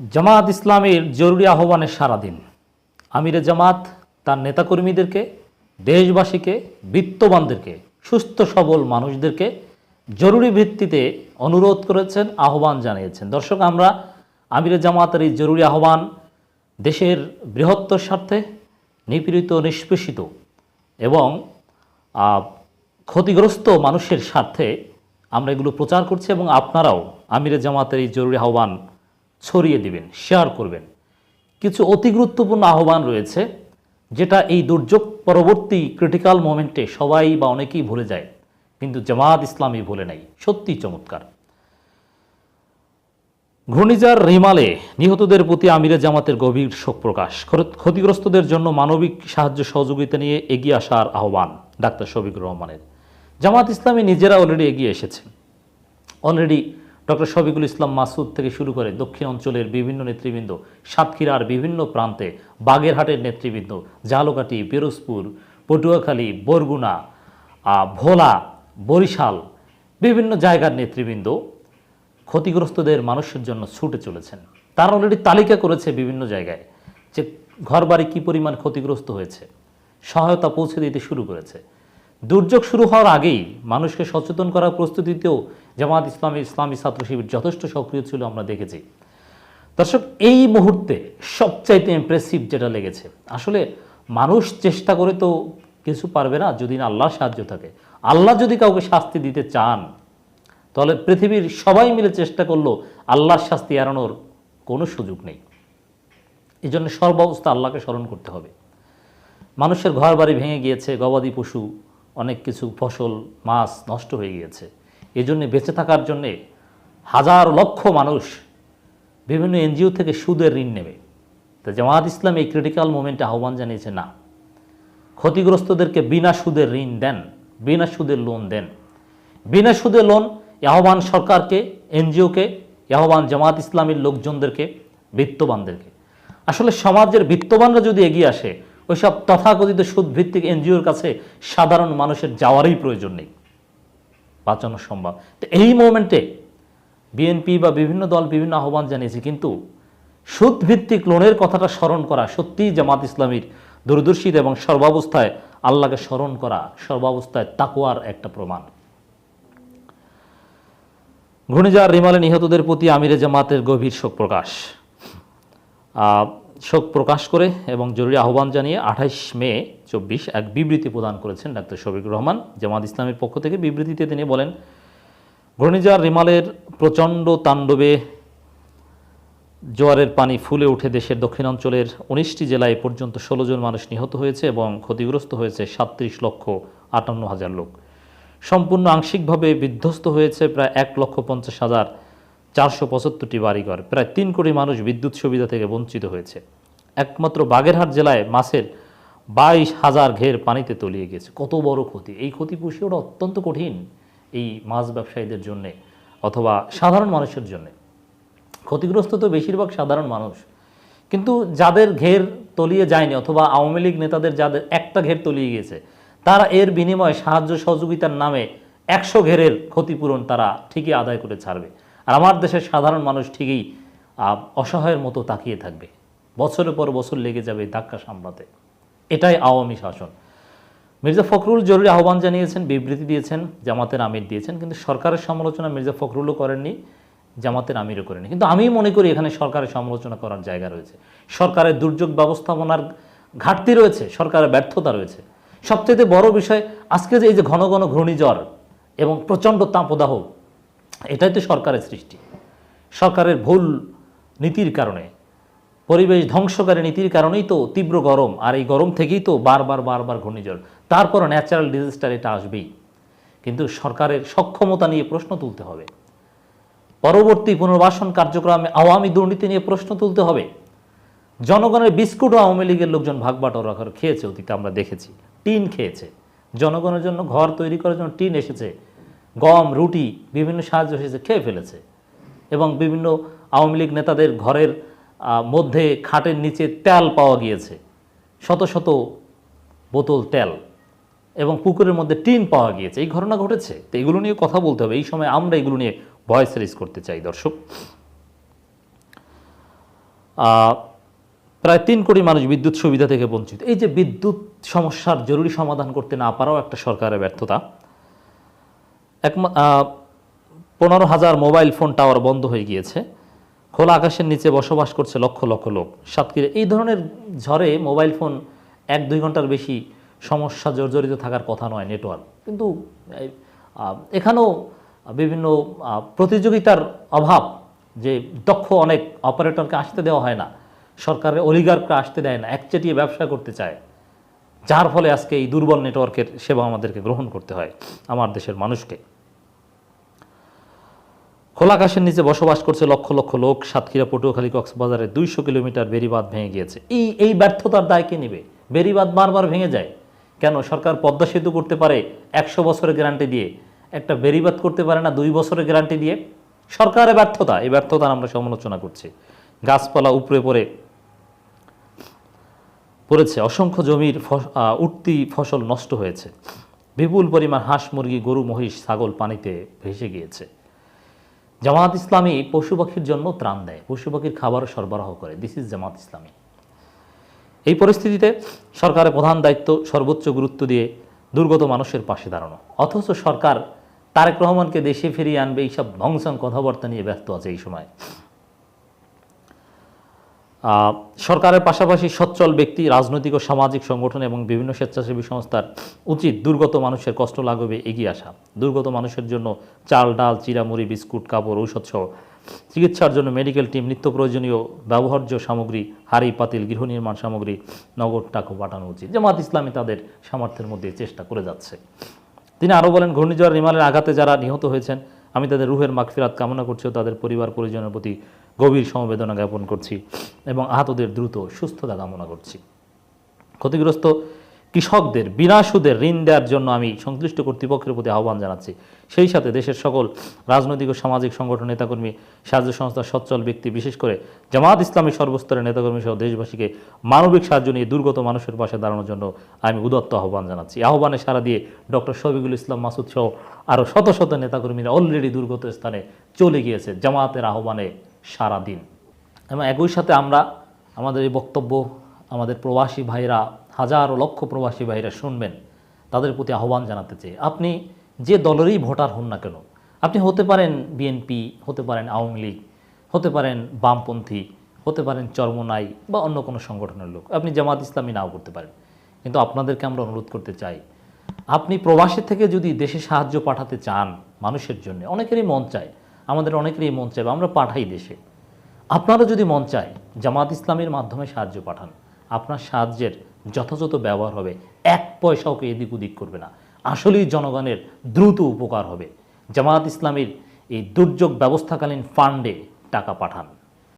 জামাত ইসলামের জরুরি আহ্বানের সারাদিন আমিরে জামাত, তার নেতাকর্মীদেরকে, দেশবাসীকে, বিত্তবানদেরকে, সুস্থ সবল মানুষদেরকে জরুরি ভিত্তিতে অনুরোধ করেছেন, আহ্বান জানিয়েছেন। দর্শক, আমরা আমিরে জামাতের এই জরুরি আহ্বান দেশের বৃহত্তর স্বার্থে নিপীড়িত, নিষ্পেষিত এবং ক্ষতিগ্রস্ত মানুষের স্বার্থে আমরা এগুলো প্রচার করছি এবং আপনারাও আমিরে জামাতের এই জরুরি আহ্বান ছড়িয়ে দিবেন শেয়ার করবেন। কিছু অতি গুরুত্বপূর্ণ আহ্বান রয়েছে, যেটা এই দুর্যোগ পরবর্তী ক্রিটিক্যাল মোমেন্টে সবাই বা অনেকেই ভুলে যায়, কিন্তু জামাত ইসলামী ভুলে নাই। সত্যি চমৎকার। ঘূর্ণিঝড় রিমালে নিহতদের প্রতি আমিরে জামাতের গভীর শোক প্রকাশ। ক্ষতিগ্রস্তদের জন্য মানবিক সাহায্য সহযোগিতা নিয়ে এগিয়ে আসার আহ্বান ডাক্তার শফিকুর রহমানের। জামাত ইসলামী নিজেরা অলরেডি এগিয়ে এসেছে। অলরেডি ডক্টর শফিকুল ইসলাম মাসুদ থেকে শুরু করে দক্ষিণ অঞ্চলের বিভিন্ন নেতৃবৃন্দ, সাতক্ষীরার বিভিন্ন প্রান্তে, বাগেরহাটের নেতৃবৃন্দ, জালকাটি, পিরোজপুর, পটুয়াখালী, বরগুনা ভোলা, বরিশাল, বিভিন্ন জায়গার নেতৃবৃন্দ ক্ষতিগ্রস্তদের মানুষের জন্য ছুটে চলেছেন। তারা অলরেডি তালিকা করেছে বিভিন্ন জায়গায় যে ঘরবাড়ি কী পরিমাণ ক্ষতিগ্রস্ত হয়েছে, সহায়তা পৌঁছে দিতে শুরু করেছে। দুর্যোগ শুরু হওয়ার আগেই মানুষকে সচেতন করার প্রস্তুতিতেও জামাত ইসলামী ইসলামী ছাত্র শিবির যথেষ্ট সক্রিয় ছিল, আমরা দেখেছি। দর্শক, এই মুহূর্তে সবচাইতে ইমপ্রেসিভ যেটা লেগেছে, আসলে মানুষ চেষ্টা করে তো কিছু পারবে না যদি না আল্লাহর সাহায্য থাকে। আল্লাহ যদি কাউকে শাস্তি দিতে চান, তাহলে পৃথিবীর সবাই মিলে চেষ্টা করল আল্লাহর শাস্তি এড়ানোর কোনো সুযোগ নেই। এই জন্য সর্বাবস্থা আল্লাহকে স্মরণ করতে হবে। মানুষের ঘর বাড়ি ভেঙে গিয়েছে গবাদি পশু অনেক কিছু ফসল, মাছ নষ্ট হয়ে গিয়েছে। এই জন্যে বেঁচে থাকার জন্যে হাজার লক্ষ মানুষ বিভিন্ন এনজিও থেকে সুদের ঋণ নেবে। তো জামাত ইসলাম এই ক্রিটিক্যাল মোমেন্টে আহ্বান জানিয়েছে, না। ক্ষতিগ্রস্তদেরকে বিনা সুদের ঋণ দেন, বিনা সুদের লোন দেন। বিনা সুদে লোন আহ্বান সরকারকে, এনজিওকে আহ্বান জামাত ইসলামীর লোকজনদেরকে, বিত্তবানদেরকে। আসলে সমাজের বিত্তবানরা যদি এগিয়ে আসে ওইসব তথাকথিত সুদভিত্তিক এনজিওর কাছে সাধারণ মানুষের যাওয়ারই প্রয়োজন নেই। বাঁচানো সম্ভব। তো এই মোমেন্টে বিএনপি বা বিভিন্ন দল বিভিন্ন আহ্বান জানিয়েছে, কিন্তু সুদভিত্তিক লোনের কথাটা স্মরণ করা, সত্যিই জামাত ইসলামীর দূরদর্শিতা এবং সর্বাবস্থায় আল্লাহকে স্মরণ করা, সর্বাবস্থায় তাকুয়ার একটা প্রমাণ। ঘূর্ণিঝড় রিমালে নিহতদের প্রতি আমিরে জামাতের গভীর শোক প্রকাশ। শোক প্রকাশ করে এবং জরুরি আহ্বান জানিয়ে আঠাইশ মে চব্বিশ এক বিবৃতি প্রদান করেছেন ডাক্তার শফিকুর রহমান। জামাত ইসলামের পক্ষ থেকে বিবৃতিতে তিনি বলেন, ঘূর্ণিঝড় রিমালের প্রচণ্ড তাণ্ডবে জোয়ারের পানি ফুলে উঠে দেশের দক্ষিণাঞ্চলের উনিশটি জেলায় পর্যন্ত ষোলো জন মানুষ নিহত হয়েছে এবং ক্ষতিগ্রস্ত হয়েছে সাতত্রিশ লক্ষ আটান্ন হাজার লোক। সম্পূর্ণ আংশিকভাবে বিধ্বস্ত হয়েছে প্রায় এক লক্ষ পঞ্চাশ হাজার চারশো পঁচাত্তরটি বাড়িঘর, প্রায় তিন কোটি মানুষ বিদ্যুৎ সুবিধা থেকে বঞ্চিত হয়েছে। একমাত্র বাগেরহাট জেলায় মাসের বাইশ হাজার ঘের পানিতে তলিয়ে গেছে। কত বড় ক্ষতি? এই ক্ষতি পুষিয়ে ওঠা অত্যন্ত কঠিন এই মাছ ব্যবসায়ীদের জন্যে অথবা সাধারণ মানুষের জন্যে। ক্ষতিগ্রস্ত তো বেশিরভাগ সাধারণ মানুষ। কিন্তু যাদের ঘের তলিয়ে যায়নি অথবা আওয়ামী লীগ নেতাদের যাদের একটা ঘের তলিয়ে গেছে তারা এর বিনিময়ে সাহায্য সহযোগিতার নামে একশো ঘেরের ক্ষতিপূরণ তারা ঠিকই আদায় করে ছাড়বে। আর আমার দেশের সাধারণ মানুষ ঠিকই অসহায়ের মতো তাকিয়ে থাকবে। বছরের পর বছর লেগে যাবে ধাক্কা সামলাতে। এটাই আওয়ামী শাসন। মির্জা ফখরুল জরুরি আহ্বান জানিয়েছেন, বিবৃতি দিয়েছেন, জামাতের আমির দিয়েছেন, কিন্তু সরকারের সমালোচনা মির্জা ফখরুলও করেননি, জামাতের আমিরও করেনি কিন্তু আমি মনে করি এখানে সরকারের সমালোচনা করার জায়গা রয়েছে। সরকারের দুর্যোগ ব্যবস্থাপনার ঘাটতি রয়েছে, সরকারের ব্যর্থতা রয়েছে। সবচেয়ে বড় বিষয়, আজকে যে এই যে ঘন ঘন ঘূর্ণিঝড় এবং প্রচণ্ড তাপদাহ এটাই তো সরকারের সৃষ্টি। সরকারের ভুল নীতির কারণে, পরিবেশ ধ্বংসকারী নীতির কারণেই তো তীব্র গরম, আর এই গরম থেকেই তো বারবার বারবার ঘূর্ণিঝড়। তারপরও ন্যাচারাল ডিজাস্টার এটা আসবেই। কিন্তু সরকারের সক্ষমতা নিয়ে প্রশ্ন তুলতে হবে। পরবর্তী পুনর্বাসন কার্যক্রমে আওয়ামী দুর্নীতি নিয়ে প্রশ্ন তুলতে হবে। জনগণের বিস্কুটও আওয়ামী লীগের লোকজন ভাগ বাটোয়ারা করে খেয়েছে, অতীতে আমরা দেখেছি। টিন খেয়েছে। জনগণের জন্য ঘর তৈরি করার জন্য টিন এসেছে। গম, রুটি, বিভিন্ন সাহায্য এসেছে, খেয়ে ফেলেছে। এবং বিভিন্ন আওয়ামী লীগ নেতাদের ঘরের মধ্যে খাটের নিচে তেল পাওয়া গিয়েছে। শত শত বোতল তেল এবং পুকুরের মধ্যে টিন পাওয়া গিয়েছে। এই ঘটনা ঘটেছে? তো এগুলো নিয়ে কথা বলতে হবে। এই সময় আমরা এগুলো নিয়ে ভয়েস রেজ করতে চাই, দর্শক। প্রায় তিন কোটি মানুষ বিদ্যুৎ সুবিধা থেকে বঞ্চিত। এই যে বিদ্যুৎ সমস্যার জরুরি সমাধান করতে না পারাও একটা সরকারের ব্যর্থতা। এক পনেরো হাজার মোবাইল ফোন টাওয়ার বন্ধ হয়ে গিয়েছে। খোলা আকাশের নিচে বসবাস করছে লক্ষ লক্ষ লোক। সাতক্ষীরা এই ধরনের ঝড়ে মোবাইল ফোন এক দুই ঘণ্টার বেশি সমস্যা জর্জরিত থাকার কথা নয় নেটওয়ার্ক। কিন্তু এখানেও বিভিন্ন প্রতিযোগিতার অভাব যে দক্ষ অনেক অপারেটরকে আসতে দেওয়া হয় না। সরকারের অলিগারকে আসতে দেয় না, একচেটিয়ে ব্যবসা করতে চায়। যার ফলে আজকে এই দুর্বল নেটওয়ার্কের সেবা আমাদেরকে গ্রহণ করতে হয়, আমার দেশের মানুষকে। খোলা আকাশের নিচে বসবাস করছে লক্ষ লক্ষ লোক। সাতক্ষীরা, পটুয়াখালী, কক্সবাজারে দুইশো কিলোমিটার বেরিবাদ ভেঙে গিয়েছে। এই এই ব্যর্থতার দায় কে নেবে? বেরিবাদ বারবার ভেঙে যায়। কেন? সরকার পদ্মা সেতু করতে পারে একশো বছরের গ্যারান্টি দিয়ে। একটা বেরিবাদ করতে পারে না দুই বছরের গ্যারান্টি দিয়ে? সরকারের ব্যর্থতা, এই ব্যর্থতার আমরা সমালোচনা করছি। গাছপালা উপরে পড়ে, পড়েছে। অসংখ্য জমির উঠতি ফসল নষ্ট হয়েছে। বিপুল পরিমাণ হাঁস, মুরগি, গরু, মহিষ, ছাগল পানিতে ভেসে গিয়েছে। জামাত ইসলামী পশু পাখির জন্য ত্রাণ দেয়, পশু পাখির খাবার সরবরাহ করে। This is Jamaat Islami. এই পরিস্থিতিতে সরকারের প্রধান দায়িত্ব সর্বোচ্চ গুরুত্ব দিয়ে দুর্গত মানুষের পাশে দাঁড়ানো। অথচ সরকার তারেক রহমানকে দেশে ফিরিয়ে আনবে, এইসব ধ্বংসন কথাবার্তা নিয়ে ব্যস্ত আছে এই সময়। সরকারের পাশাপাশি সচ্ছল ব্যক্তি, রাজনৈতিক ও সামাজিক সংগঠন এবং বিভিন্ন স্বেচ্ছাসেবী সংস্থার উচিত দুর্গত মানুষের কষ্ট লাঘবে এগিয়ে আসা। দুর্গত মানুষের জন্য চাল, ডাল, চিরামুড়ি, বিস্কুট, কাপড়, ঔষধ সহ চিকিৎসার জন্য মেডিকেল টিম, নিত্য প্রয়োজনীয় ব্যবহার্য সামগ্রী, হাড়ি, পাতিল, গৃহ নির্মাণ সামগ্রী, নগদ টাকা পাঠানো উচিত। জামাত ইসলামী তাদের সামর্থ্যের মধ্যে চেষ্টা করে যাচ্ছে। তিনি আরও বলেন ঘূর্ণিঝড় রিমালের আঘাতে যারা নিহত হয়েছেন, আমি তাদের রুহের মাগফিরাত কামনা করছি ও তাদের পরিবার পরিজনের প্রতি গভীর সমবেদনা জ্ঞাপন করছি এবং আহতদের দ্রুত সুস্থতা কামনা করছি। ক্ষতিগ্রস্ত কৃষকদের বিনা সুদের ঋণ দেওয়ার জন্য আমি সংশ্লিষ্ট কর্তৃপক্ষের প্রতি আহ্বান জানাচ্ছি। সেই সাথে দেশের সকল রাজনৈতিক ও সামাজিক সংগঠন নেতাকর্মী, সাহায্য সংস্থার সচ্ছল ব্যক্তি, বিশেষ করে জামাত ইসলামী সর্বস্তরের নেতাকর্মী সহ দেশবাসীকে মানবিক সাহায্য নিয়ে দুর্গত মানুষের পাশে দাঁড়ানোর জন্য আমি উদত্ত আহ্বান জানাচ্ছি। আহ্বানে সারা দিয়ে ডক্টর শফিকুল ইসলাম মাসুদ সহ আরও শত শত নেতাকর্মীরা অলরেডি দুর্গত স্থানে চলে গিয়েছে। জামাতের আহ্বানে সারা দিন এবং একই সাথে আমরা আমাদের এই বক্তব্য আমাদের প্রবাসী ভাইরা, হাজারো লক্ষ প্রবাসী ভাইরা শুনবেন, তাদের প্রতি আহ্বান জানাতে চাই। আপনি যে দলেরই ভোটার হন না কেন, আপনি হতে পারেন বিএনপি, হতে পারেন আওয়ামী লীগ, হতে পারেন বামপন্থী, হতে পারেন চর্মনাই বা অন্য কোনো সংগঠনের লোক, আপনি জামাত ইসলামী নাও করতে পারেন। কিন্তু আপনাদেরকে আমরা অনুরোধ করতে চাই, আপনি প্রবাসী থেকে যদি দেশে সাহায্য পাঠাতে চান মানুষের জন্য, অনেকেরই মন চায় আমাদের অনেকেরই মন চাইবে, আমরা পাঠাই দেশে। আপনারা যদি মন চায়, জামাত ইসলামের মাধ্যমে সাহায্য পাঠান। আপনার সাহায্যের যথাযথ ব্যবহার হবে, এক পয়সাও কে এদিক ওদিক করবে না। আসলেই জনগণের দ্রুত উপকার হবে। জামাত ইসলামের এই দুর্যোগ ব্যবস্থাকালীন ফান্ডে টাকা পাঠান।